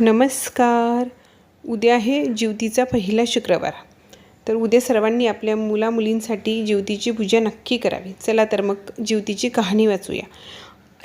नमस्कार. उद्या आहे ज्योतीचा पहिला शुक्रवार. तर उद्या सर्वांनी आपल्या मुलामुलींसाठी ज्योतीची पूजा नक्की करावी. चला तर मग ज्योतीची कहाणी वाचूया.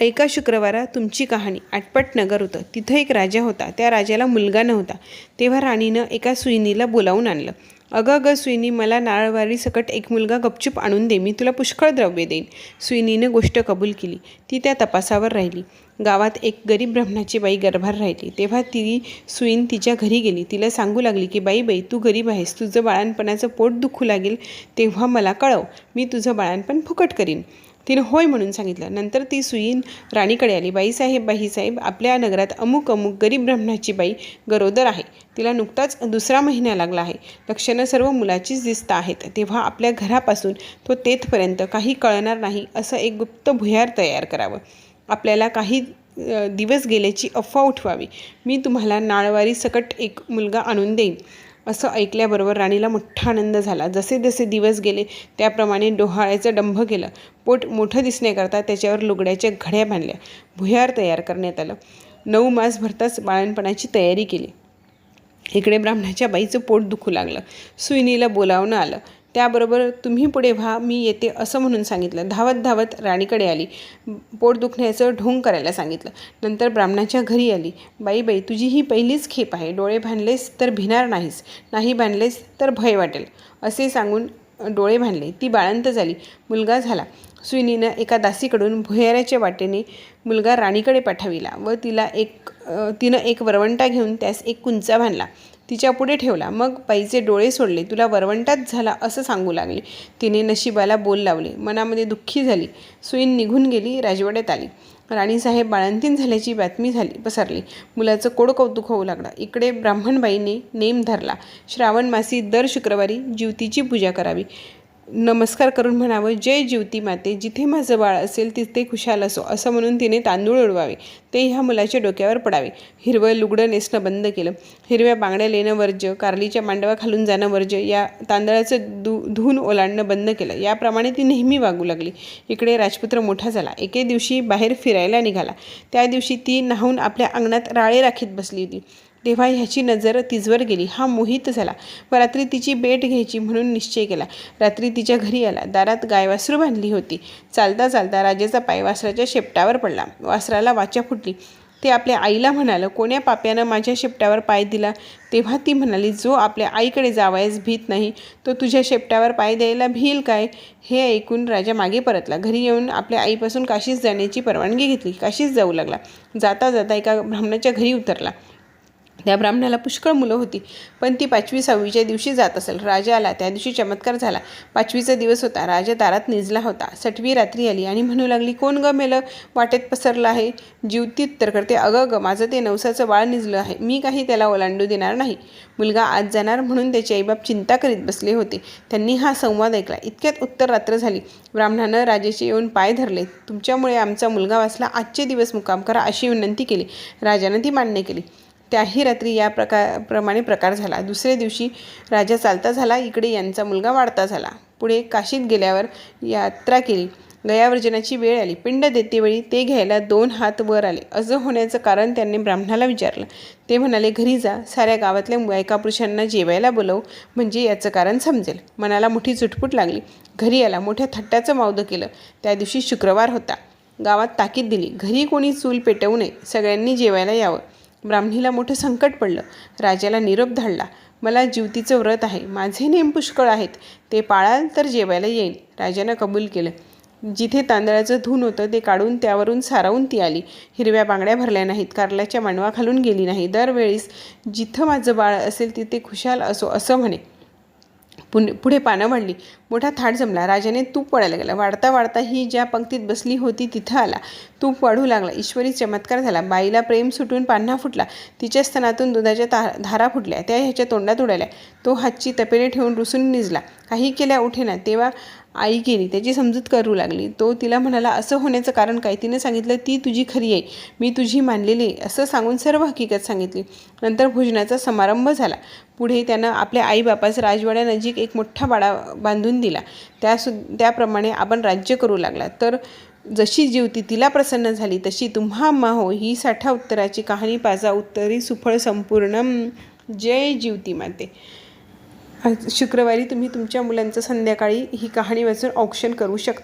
एका शुक्रवारा तुमची कहाणी आटपट नगर होतं. तिथं एक राजा होता. त्या राजाला मुलगा नव्हता. तेव्हा राणीनं एका सुईनीला बोलावून आणलं. अगं अगं सुईनी मला नारळवारी सकट एक मुलगा गपचूप आणून दे. मी तुला पुष्कळ द्रव्य देईन. सुईनीनं गोष्ट कबूल केली. ती त्या तपासावर राहिली. गावात एक गरीब ब्राह्मणाची बाई गर्भार राहिली. तेव्हा ती सुईन तिच्या घरी गेली. तिला सांगू लागली की बाई बाई तू गरीब आहेस. तुझं बाळणपणाचं पोट दुखू लागेल. तेव्हा मला कळव. मी तुझं बाळणपण फुकट करीन. तिनं होय म्हणून सांगितलं. नंतर ती सुईन राणीकडे आली. बाईसाहेब बाईसाहेब आपल्या नगरात अमुक अमुक गरीब ब्राह्मणाची बाई गरोदर आहे. तिला नुकताच दुसरा महिना लागला आहे. लक्षणं सर्व मुलाचीच दिसत आहेत. तेव्हा आपल्या घरापासून तो तेथपर्यंत काही कळणार नाही असं एक गुप्त भुयार तयार करावं. आपल्याला काही दिवस गेल्याची अफवा उठवावी. मी तुम्हाला नाळवारी सकट एक मुलगा आणून देईन. असं ऐकल्याबरोबर राणीला मोठा आनंद झाला. जसे जसे दिवस गेले त्याप्रमाणे डोहाळ्याचं डंभ केलं पोट मोठं दिसण्याकरता त्याच्यावर लुगड्याच्या घड्या बांधल्या. भुयार तयार करण्यात आलं. नऊ मास भरताच बाळणपणाची तयारी केली. इकडे ब्राह्मणाच्या बाईचं पोट दुखू लागलं. सुईनीला बोलावणं आलं. त्याबरोबर तुम्ही पुढे व्हा मी येते असं म्हणून सांगितलं. धावत धावत राणीकडे आली. पोट दुखण्याचं ढोंग करायला सांगितलं. नंतर ब्राह्मणाच्या घरी आली. बाई बाई तुझी ही पहिलीच खेप आहे. डोळे बांधलेस तर भिणार नाहीस. नाही बांधलेस तर भय वाटेल. असे सांगून डोळे बांधले ती बाळंत झाली. मुलगा झाला. सुईनीनं एका दासीकडून भुयाराच्या वाटेने मुलगा राणीकडे पाठविला व तिला एक तिनं एक वरवंटा घेऊन त्यास एक कुंचा बांधला. तिच्या पुढे ठेवला. मग बाईचे डोळे सोडले. तुला वरवंटाच झाला असं सांगू लागले. तिने नशिबाला बोल लावले. मनामध्ये दुःखी झाली. सुईन निघून गेली. राजवाड्यात आली. राणीसाहेब बाळंतीन झाल्याची बातमी झाली. पसरली. मुलाचं कोड कौतुक होऊ लागला. इकडे ब्राह्मणबाईने नेम धरला. श्रावण मासी दर शुक्रवारी जीवतीची पूजा करावी. नमस्कार करून म्हणावं जय ज्योती माते जिथे माझं बाळ असेल तिथे खुशाल असो असं म्हणून तिने तांदूळ उडवावे. ते ह्या मुलाच्या डोक्यावर पडावे. हिरवं लुगडं नेसणं बंद केलं. हिरव्या बांगड्या लेणं वर्ज्य कारलीच्या मांडवा खालून जाणं वर्ज्य या तांदळाचं दु धुवून ओलांडणं बंद केलं. याप्रमाणे ती नेहमी वागू लागली. इकडे राजपुत्र मोठा झाला. एके दिवशी बाहेर फिरायला निघाला. त्या दिवशी ती न्हावून आपल्या अंगणात राळे राखीत बसली होती. तेव्हा ह्याची नजर तिजवर गेली. हा मोहित झाला. व रात्री तिची भेट घ्यायची म्हणून निश्चय केला. रात्री तिच्या घरी आला. दारात गाय वासरू बांधली होती. चालता चालता राजेचा पाय वासराच्या शेपटावर पडला. वासराला वाचा फुटली. ते आपल्या आईला म्हणालं कोण्या पाप्यानं माझ्या शेपटावर पाय दिला? तेव्हा ती म्हणाली जो आपल्या आईकडे जावयास भीत नाही तो तुझ्या शेपटावर पाय द्यायला भिईल काय? हे ऐकून राजा मागे परतला. घरी येऊन आपल्या आईपासून काशीस जाण्याची परवानगी घेतली. काशीस जाऊ लागला. जाता जाता एका ब्राह्मणाच्या घरी उतरला. त्या ब्राह्मणाला पुष्कळ मुलं होती. पण ती पाचवी सहावीच्या दिवशी जात असेल. राजा आला त्या दिवशी चमत्कार झाला. पाचवीचा दिवस होता. राजा दारात निजला होता. सटवी रात्री आली आणि म्हणू लागली कोण ग मेलं? वाटेत पसरलं आहे. जीवती उत्तर करते. अगं ग माझं ते नवसाचं बाळ निजलं आहे. मी काही त्याला ओलांडू देणार नाही. मुलगा आज जाणार म्हणून त्याचे आईबाप चिंता करीत बसले होते. त्यांनी हा संवाद ऐकला. इतक्यात उत्तर रात्र झाली. ब्राह्मणानं राजाचे येऊन पाय धरले. तुमच्यामुळे आमचा मुलगा वाचला. आजचे दिवस मुकाम करा अशी विनंती केली. राजानं ती मान्य केली. त्याही रात्री या प्रकार प्रमाणे प्रकार झाला. दुसऱ्या दिवशी राजा चालता झाला इकडे यांचा मुलगा वाढता झाला. पुढे काशीत गेल्यावर यात्रा केली. गयावर्जनाची वेळ आली. पिंड देतेवेळी ते घ्यायला दोन हात वर आले. असं होण्याचं कारण त्यांनी ब्राह्मणाला विचारलं. ते म्हणाले घरी जा. साऱ्या गावातल्या बायका पुरुषांना जेवायला बोलव. म्हणजे याचं कारण समजेल. मनाला मोठी चुटपुट लागली. घरी आला. मोठ्या थट्ट्याचं मावदं केलं. त्या दिवशी शुक्रवार होता. गावात ताकीद दिली. घरी कोणी चूल पेटवू नये. सगळ्यांनी जेवायला यावं. ब्राह्मणीला मोठं संकट पडलं. राजाला निरोप धाडला. मला जीवतीचं व्रत आहे. माझे नेम पुष्कळ आहेत. ते पाळाल तर जेवायला येईल. राजानं कबूल केलं. जिथे तांदळाचं धून होतं ते काढून त्यावरून सारावून ती आली. हिरव्या बांगड्या भरल्या नाहीत. कारल्याच्या मांडवा खालून गेली नाही. दरवेळीस जिथं माझं बाळ असेल तिथे खुशाल असो असं म्हणे. पुन पुढे पानं वाढली. मोठा थाट जमला. राजाने तूप वाढायला गेला वाढता वाढता ही ज्या पंक्तीत बसली होती तिथं आला. तूप वाढू लागला. ईश्वरी चमत्कार झाला. बाईला प्रेम सुटून पान्हा फुटला. तिच्या स्तनातून दुधाच्या ता धारा फुटल्या. त्या ह्याच्या तोंडात उडाल्या. तो हातची तपेले ठेवून रुसून निजला. काही केल्या उठेना. तेव्हा आई गेली त्याची समजूत करू लागली. तो तिला म्हणाला असं होण्याचं कारण काय? तिने सांगितलं ती तुझी खरी आहे. मी तुझी मानलेली आहे. असं सांगून सर्व हकीकत सांगितली. नंतर भोजनाचा समारंभ झाला. पुढे त्यानं आपल्या आईबापास राजवाड्यानजीक एक मोठा वाडा बांधून दिला. त्या सु त्याप्रमाणे आपण राज्य करू लागला. तर जशी जीवती तिला प्रसन्न झाली तशी तुम्हा माहो ही साठा उत्तराची कहाणी पाजा उत्तरी सुफळ संपूर्ण जय जीवती माते. शुक्रवारी तुम्ही तुमच्या मुलांचं संध्याकाळी ही कहाणी वाचून औक्षण करू शकता.